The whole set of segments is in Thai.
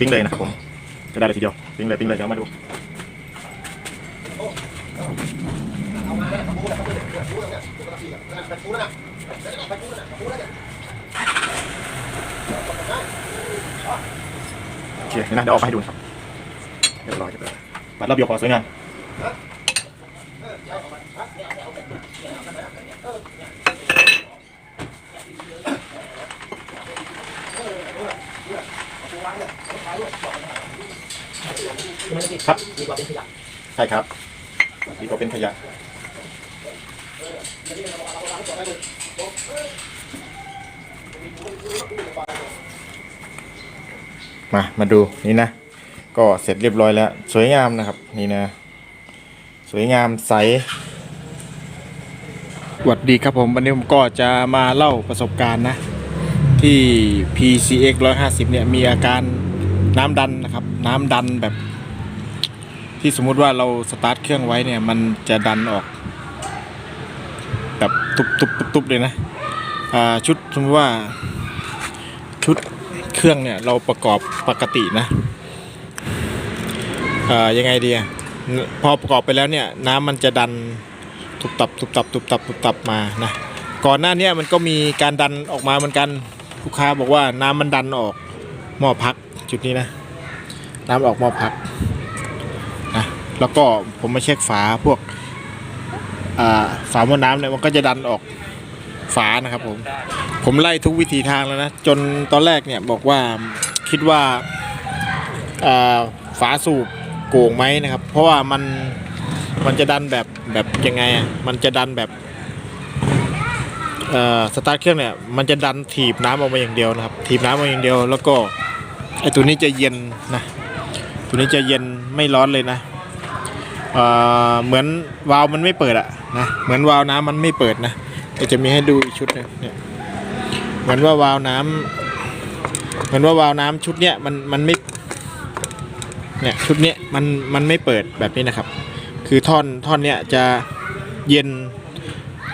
ปิ้งเลยนะครับผมจะได้เลยทีเดียวปิ้งเลยปิ้งเลยเดี๋ยวมาดูโอเคเดี๋ยวนะเดี๋ยวออกมาให้ดูนะครับเรียบร้อยเรียบร้อยบัตรรับเดียวขอสวยงาม ครับ ดีกว่าเป็นขยะใช่ครับดีกว่าเป็นขยะมา มาดูนี่นะ ก็เสร็จเรียบร้อยแล้ว สวยงามนะครับ นี่นะ สวยงามใสสวัสดีครับผม วันนี้ผมก็จะมาเล่าประสบการณ์นะ ที่ PCX 150 เนี่ย มีอาการ น้ำดันนะครับ น้ำดันแบบ ที่สมมุติว่าเราสตาร์ทเครื่องไว้เนี่ย มันจะดันออก แบบตุบตุบตุบตุบเลยนะชุดสมมติว่าชุดเครื่องเนี่ยเราประกอบปกตินะยังไงดีอะพอประกอบไปแล้วเนี่ยน้ำมันจะดันตุบตับตุบตับตุบตับตุบตับมานะก่อนหน้านี้มันก็มีการดันออกมาเหมือนกันลูกค้าบอกว่าน้ำมันดันออกหม้อพัก จุดนี้นะน้ำออกหม้อพักนะแล้วก็ผมมาเช็คฝาพวกฝาหม้อน้ำเนี่ยมันก็จะดันออกฝานะครับผมผมไล่ทุกวิธีทางแล้วนะ จนตอนแรกเนี่ยบอกว่าคิดว่าฝาสูบโก่งไหมนะครับ เพราะว่ามันมันจะดันแบบแบบยังไงอะมันจะดันแบบสตาร์ทเครื่องเนี่ยมันจะดันถีบน้ำออกมาอย่างเดียวนะครับ ถีบน้ำออกมาอย่างเดียว แล้วก็ ไอตัวนี้จะเย็นนะ ตัวนี้จะเย็นไม่ร้อนเลยนะเเหมือนวาล์วมันไม่เปิดอะนะเหมือนวาล์วน้ำมันไม่เปิดนะเดี๋ยวจะมีให้ดูอีกชุดหนึงเนี่ยเหมือนว่าวาล์วน้ำเหมือนว่าวาล์วน้ำชุดเนี้ยมันมันไม่เนี่ยชุดเนี้ยมันมันไม่เปิดแบบนี้นะครับ คือท่อนท่อนเนี้ยจะเย็น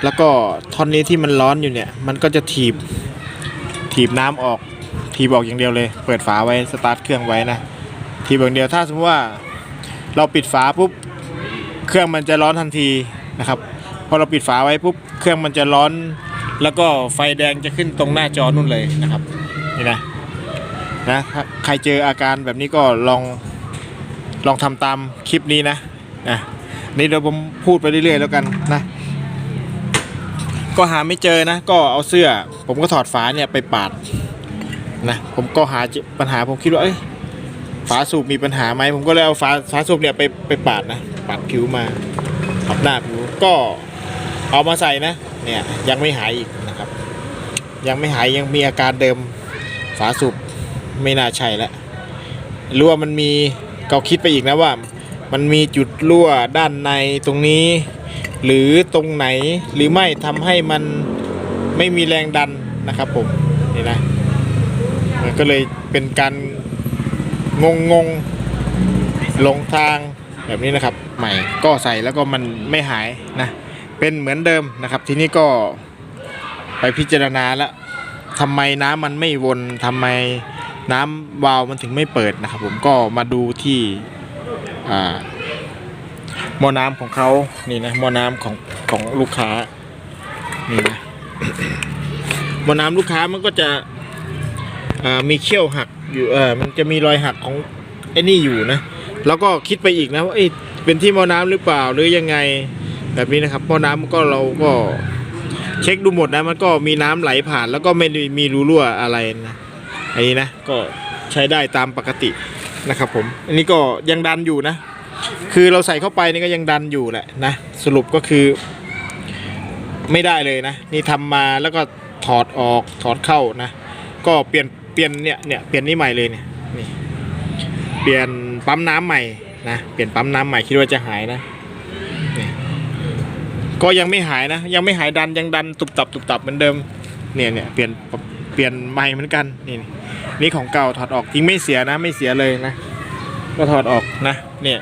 แล้วก็ท่อนนี้ที่มันร้อนอยู่เนี่ย มันก็จะถีบถีบน้ำออก ถีบอกอย่างเดียวเลย เปิดฝาไว้สตาร์ทเครื่องไว้นะ ทีแบบเดียวถ้าสมมติว่าเราปิดฝาปุ๊บเครื่องมันจะร้อนทันทีนะครับพอเราปิดฝาไว้ปุ๊บเครื่องมันจะร้อน แล้วก็ไฟแดงจะขึ้นตรงหน้าจอนู่นเลยนะครับนี่นะนะถ้าใครเจออาการแบบนี้ก็ลองลองทำตามคลิปนี้นะนะนี่เดี๋ยวผมพูดไปเรื่อยๆแล้วกันนะ ก็หาไม่เจอนะ ก็เอาเสื้อ ผมก็ถอดฝาเนี่ยไปปาด นะผมก็หาปัญหาผมคิดว่าเอ้ยฝาสูบมีปัญหาไหมผมก็เลยเอาฝาฝาสูบเนี่ยไปไปปาดนะปาดผิวมาขับหน้าผิวก็เอามาใส่นะเนี่ยยังไม่หายอีกนะครับ ยังไม่หายยังมีอาการเดิมฝาสูบไม่น่าใช่แล้วหรือว่ามันมีก็คิดไปอีกนะว่า มันมีจุดรั่วด้านในตรงนี้ หรือตรงไหนหรือไม่ทำให้มันไม่มีแรงดันนะครับผมนี่นะ ก็เลยเป็นการงงงงหลงทางแบบนี้นะครับ ใหม่ก็ใส่แล้วก็มันไม่หายนะ เป็นเหมือนเดิมนะครับ ทีนี้ก็ไปพิจารณาแล้วทำไมน้ำมันไม่วนทำไมน้ำวาล์วมันถึงไม่เปิดนะครับ ผมก็มาดูที่อ่าหม้อน้ำของเขานี่นะมอน้ำของของลูกค้านี่นะมอน้ำลูกค้ามันก็จะ มีเขี้ยวหักอยู่เออมันจะมีรอยหักของไอ้นี่อยู่นะ แล้วก็คิดไปอีกนะว่าเอ้เป็นที่หม้อน้ำหรือเปล่าหรือยังไง แบบนี้นะครับหม้อน้ำก็เราก็เช็คดูหมดนะมันก็มีน้ำไหลผ่าน แล้วก็ไม่มีรูรั่วอะไรนะอันนี้นะก็ใช้ได้ตามปกตินะครับผม อันนี้ก็ยังดันอยู่นะ คือเราใส่เข้าไปนี่ก็ยังดันอยู่แหละนะสรุปก็คือ ไม่ได้เลยนะ นี่ทำมาแล้วก็ถอดออกถอดเข้านะ ก็เปลี่ยน เปลี่ยนเนี่ยเนี่ยเปลี่ยนนี่ใหม่เลยเนี่ยนี่เปลี่ยนปั๊มน้ำใหม่นะเปลี่ยนปั๊มน้ำใหม่คิดว่าจะหายนะนี่ก็ยังไม่หายนะ ยังไม่หายดันยังดันตุบตับตุบตับเหมือนเดิมเนี่ยเนี่ยเปลี่ยนเปลี่ยนใหม่เหมือนกันนี่นี่ของเก่าถอดออกจริงไม่เสียนะ ไม่เสียเลยนะ ก็ถอดออกนะเนี่ย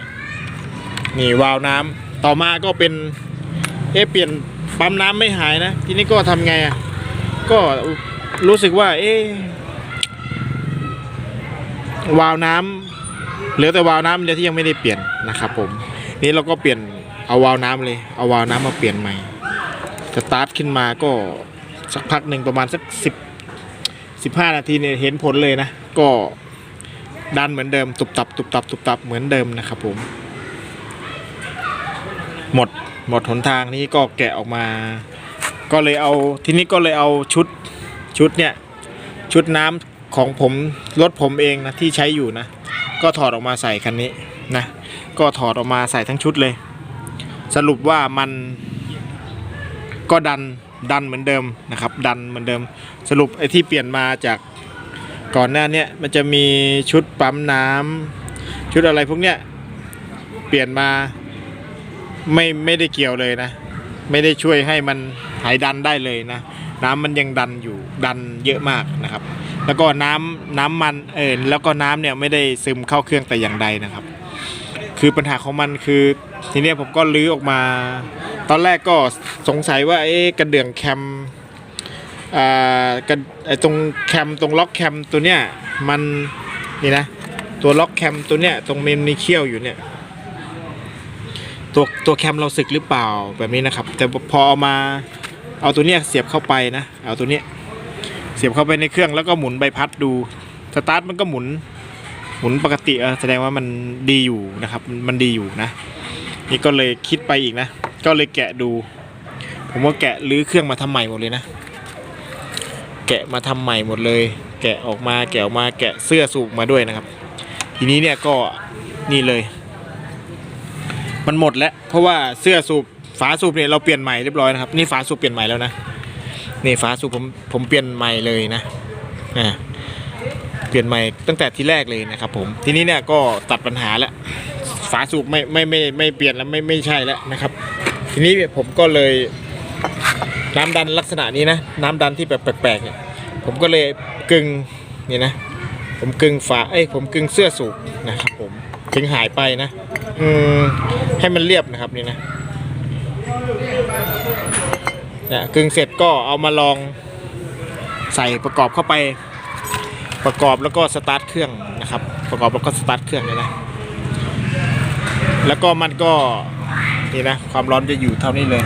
นี่วาล์วน้ำต่อมาก็เป็นเอะเปลี่ยนปั๊มน้ำไม่หายนะ ทีนี้ก็ทำไงอะก็รู้สึกว่า เอ๊ะ วาล์วน้ำเหลือแต่วาล์วน้ำเดียวที่ยังไม่ได้เปลี่ยนนะครับผมนี่เราก็เปลี่ยนเอาวาล์วน้ำเลยเอาวาล์วน้ำมาเปลี่ยนใหม่สตาร์ทขึ้นมาก็สักพักหนึ่งประมาณสักสิบสิบห้านาทีเนี่ยเห็นผลเลยนะ ก็ดันเหมือนเดิมตุบตับตุบตับตุบตับเหมือนเดิมนะครับผม หมดหมดหนทางนี้ก็แกะออกมา ก็เลยเอาทีนี้ก็เลยเอาชุดชุดเนี่ยชุดน้ำ ของผมรถผมเองนะที่ใช้อยู่นะ ก็ถอดออกมาใส่คันนี้นะ ก็ถอดออกมาใส่ทั้งชุดเลย สรุปว่ามันก็ดันดันเหมือนเดิมนะครับ ดันเหมือนเดิม สรุปไอ้ที่เปลี่ยนมาจากก่อนหน้าเนี้ยมันจะมีชุดปั๊มน้ำชุดอะไรพวกเนี้ยเปลี่ยนมาไม่ไม่ได้เกี่ยวเลยนะ ไม่ได้ช่วยให้มันหายดันได้เลยนะ น้ำมันยังดันอยู่ดันเยอะมากนะครับ แล้วก็น้ำน้ำมันเออแล้วก็น้ำเนี่ยไม่ได้ซึมเข้าเครื่องแต่อย่างใดนะครับ คือปัญหาของมันคือทีนี้ผมก็ลื้อออกมา ตอนแรกก็สงสัยว่าเอ๊ะกระเดื่องแคมอ่ากระไอ้ตรงแคมตรงล็อกแคมตัวเนี้ยมันนี่นะตัวล็อกแคมตัวเนี้ยตรงเมนมีเขี้ยวอยู่เนี่ยตัวตัวแคมเราสึกหรือเปล่าแบบนี้นะครับ แต่พอเอามาเอาตัวเนี้ยเสียบเข้าไปนะ เอาตัวเนี้ย เสียบเข้าไปในเครื่องแล้วก็หมุนใบพัดดู สตาร์ทมันก็หมุน หมุนปกติแสดงว่ามันดีอยู่นะครับ มันดีอยู่นะ นี่ก็เลยคิดไปอีกนะ ก็เลยแกะดู ผมว่าแกะรื้อเครื่องมาทำใหม่หมดเลยนะ แกะมาทำใหม่หมดเลย แกะออกมาแกะออกมาแกะเสื้อสูบมาด้วยนะครับ ทีนี้เนี่ยก็นี่เลย มันหมดแล้ว เพราะว่าเสื้อสูบฝาสูบเนี่ยเราเปลี่ยนใหม่เรียบร้อยนะครับ นี่ฝาสูบเปลี่ยนใหม่แล้วนะ นี่ฝาสูบผมผมเปลี่ยนใหม่เลยนะอ่าเปลี่ยนใหม่ตั้งแต่ที่แรกเลยนะครับผมทีนี้เนี่ยก็ตัดปัญหาแล้วฝาสูบไม่ไม่ไม่ไม่เปลี่ยนแล้วไม่ไม่ใช่แล้วนะครับ ทีนี้ผมก็เลยน้ำดันลักษณะนี้นะน้ำดันที่แบบแปลกๆเนี่ยผมก็เลยกึงนี่นะผมกึ่งฝาเอ้ยผมกึ่งเสื้อสูบนะครับผมถึงหายไปนะ อืมให้มันเรียบนะครับนี่นะ เนี่ยกึงเสร็จก็เอามาลองใส่ประกอบเข้าไป ประกอบแล้วก็สตาร์ทเครื่องนะครับ ประกอบแล้วก็สตาร์ทเครื่องเลยนะ แล้วก็มันก็นี่นะความร้อนจะอยู่เท่านี้เลย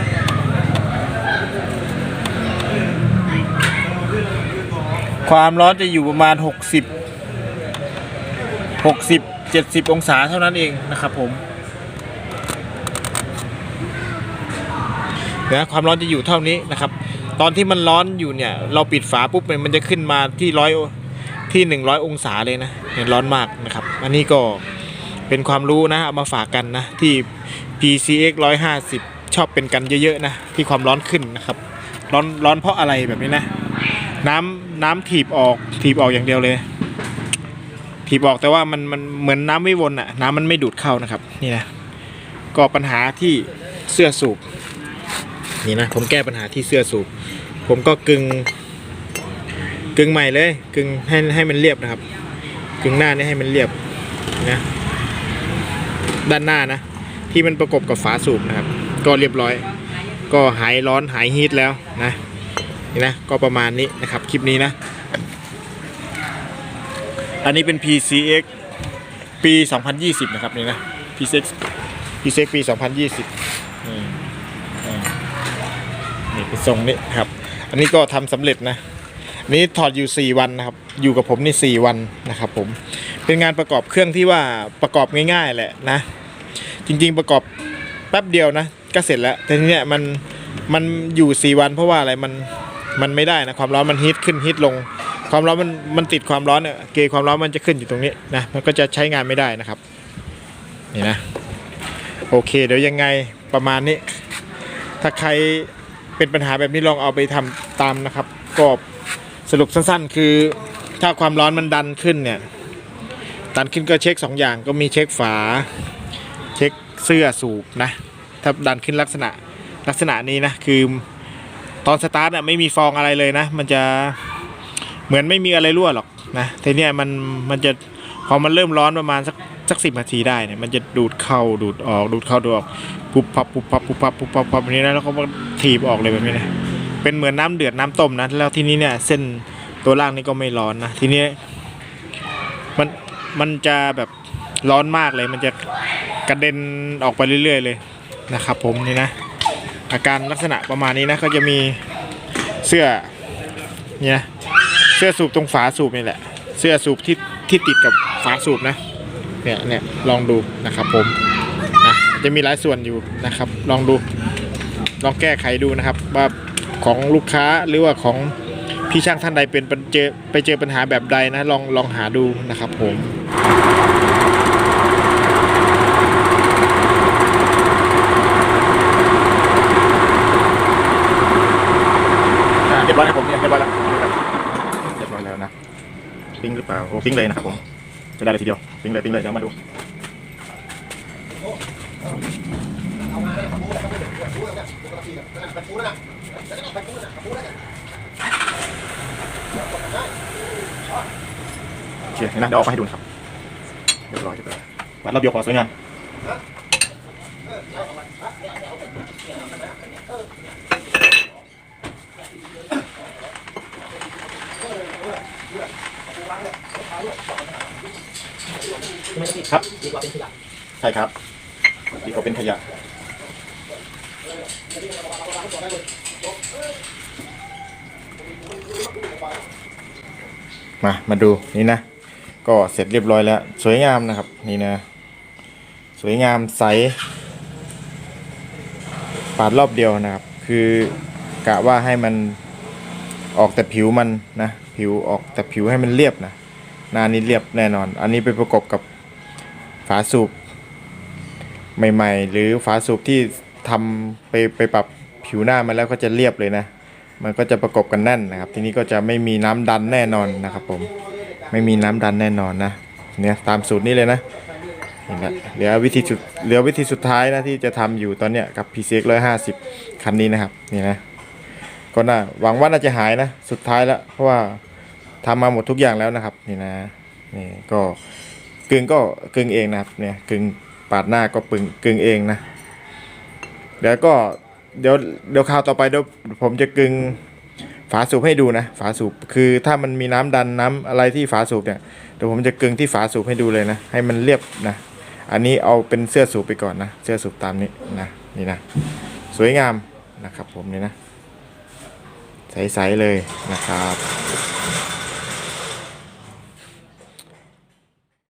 ความร้อนจะอยู่ประมาณ 60 60 70 องศาเท่านั้นเองนะครับผม นะความร้อนจะอยู่เท่านี้นะครับ ตอนที่มันร้อนอยู่เนี่ย เราปิดฝาปุ๊บมันจะขึ้นมาที่ร้อยที่ 100 องศาเลยนะเนี่ยร้อนมากนะครับ อันนี้ก็เป็นความรู้นะเอามาฝากกันนะที่ PCX 150 ชอบเป็นกันเยอะๆนะที่ความร้อนขึ้นนะครับร้อนร้อนเพราะอะไรแบบนี้นะ น้ำน้ำถีบออกถีบออกอย่างเดียวเลยถีบออกแต่ว่ามันมันเหมือนน้ำไม่วนอะน้ำมันไม่ดูดเข้านะครับนี่นะก็ปัญหาที่เสื้อสูบ นี่นะผมแก้ปัญหาที่เสื้อสูบผมก็กึงกึงใหม่เลยกึงให้ให้มันเรียบนะครับ กึงหน้านี่ให้มันเรียบนะด้านหน้านะ ที่มันประกบกับฝาสูบนะครับ ก็เรียบร้อย ก็หายร้อนหายฮีทแล้วนะนี่นะก็ประมาณนี้นะครับคลิปนี้นะ อันนี้เป็น PCX ปี 2020 นะครับนี่นะ PCX PCX ปี 2020นี่นี่นี่เป็น ทรงนี้ครับ อันนี้ก็ทำสำเร็จนะอันนี้ถอดอยู่ 4 วันนะครับ อยู่กับผมนี่4วันนะครับ ผม เป็นงานประกอบเครื่องที่ว่าประกอบง่ายๆแหละนะ จริง ๆประกอบแป๊บเดียวนะ ก็เสร็จแล้ว แต่ทีเนี้ยมันมันอยู่ 4 วัน เพราะว่าอะไรมันมันไม่ได้นะความร้อนมันฮีทขึ้นฮีทลง ความร้อนมันมันติดความร้อนเนี่ยเกณฑ์ความร้อนมันจะขึ้นอยู่ตรงนี้นะมันก็จะใช้งานไม่ได้นะครับนี่นะโอเค เดี๋ยวยังไงประมาณนี้ ถ้าใคร เป็นปัญหาแบบนี้ลองเอาไปทำตามนะครับก็สรุปสั้นๆ คือถ้าความร้อนมันดันขึ้นเนี่ยดันขึ้นก็เช็คสองอย่างก็มีเช็คฝา เช็คเสื้อสูบนะถ้าดันขึ้นลักษณะลักษณะนี้นะคือตอนสตาร์ทอะไม่มีฟองอะไรเลยนะ มันจะเหมือนไม่มีอะไรรั่วหรอกนะทีเนี้ยมันมันจะพอมันเริ่มร้อนประมาณสัก สักสิบนาทีได้เนี่ยมันจะดูดเข้าดูดออกดูดเข้าดูดออกปุ๊บพับปุ๊บพับปุ๊บพับปุ๊บพับพับแบบนี้นะแล้วก็ถีบออกเลยแบบนี้นะเป็นเหมือนน้ำเดือดน้ำต้มนะแล้วทีนี้เนี่ยเส้นตัวล่างนี่ก็ไม่ร้อนนะทีนี้มันมันจะแบบร้อนมากเลยมันจะกระเด็นออกไปเรื่อย ๆ เลยนะครับผมนี่นะอาการลักษณะประมาณนี้นะก็จะมีเสื้อเนี่ยเสื้อสูบตรงฝาสูบนี่แหละ เสื้อสูบที่ที่ติดกับฝาสูบนะ เนี่ยเนี่ยลองดูนะครับผมนะจะมีหลายส่วนอยู่นะครับ ลองดู ลองแก้ไขดูนะครับว่าของลูกค้าหรือว่าของพี่ช่างท่านใดเป็นปัญเจอไปเจอปัญหาแบบใดนะลองลองหาดูนะครับผมเรียบร้อยครับผมเนี่ยเรียบร้อยแล้วเรียบร้อยแล้วนะปิ้งหรือเปล่าโอ้ปิ้งเลยนะครับผม จะได้เลยทีเดียวปิ้งเลยปิ้งเลยเดี๋ยวมาดูโอเคนะเดี๋ยวออกมาให้ดูครับเรียบร้อยเรียบร้อยวัดรอบเดียวพอสวยงาม ครับ ดีกว่าเป็นขยะใช่ครับดีกว่าเป็นขยะ มา มาดูนี่นะ ก็เสร็จเรียบร้อยแล้ว สวยงามนะครับ นี่นะ สวยงามใส ปาดรอบเดียวนะครับ คือกะว่าให้มันออกแต่ผิวมันนะ ผิวออกแต่ผิวให้มันเรียบนะหน้านี้เรียบแน่นอน อันนี้ไปประกบกับ ฝาสูบใหม่ๆ หรือฝาสูบที่ทำไปไปปรับผิวหน้ามันแล้วก็จะเรียบเลยนะ มันก็จะประกบกันแน่นนะครับ ทีนี้ก็จะไม่มีน้ำดันแน่นอนนะครับ ผม ไม่มีน้ำดันแน่นอนนะ เนี่ยตามสูตรนี้เลยนะนี่เหลือวิธีสุดเหลือวิธีสุดท้ายนะที่จะทำอยู่ตอนเนี้ยกับ p c x 150 คันนี้นะครับ นี่นะ ก็น่าหวังว่าน่าจะหายนะ สุดท้ายแล้ว เพราะว่าทำมาหมดทุกอย่างแล้วนะครับ นี่นะ นี่ก็ กึ่งก็กึ่งเองนะครับเนี่ยกึ่งปาดหน้าก็ปึงกึ่งเองนะเดี๋ยวก็เดี๋ยวเดี๋ยวคราวต่อไปเดี๋ยวผมจะกึ่งฝาสูบให้ดูนะฝาสูบคือถ้ามันมีน้ำดันน้ำอะไรที่ฝาสูบเนี่ยเดี๋ยวผมจะกึ่งที่ฝาสูบให้ดูเลยนะ ให้มันเรียบนะ อันนี้เอาเป็นเสื้อสูบไปก่อนนะ เสื้อสูบตามนี้นะนี่นะสวยงามนะครับผมนี่นะ ใสๆเลยนะครับ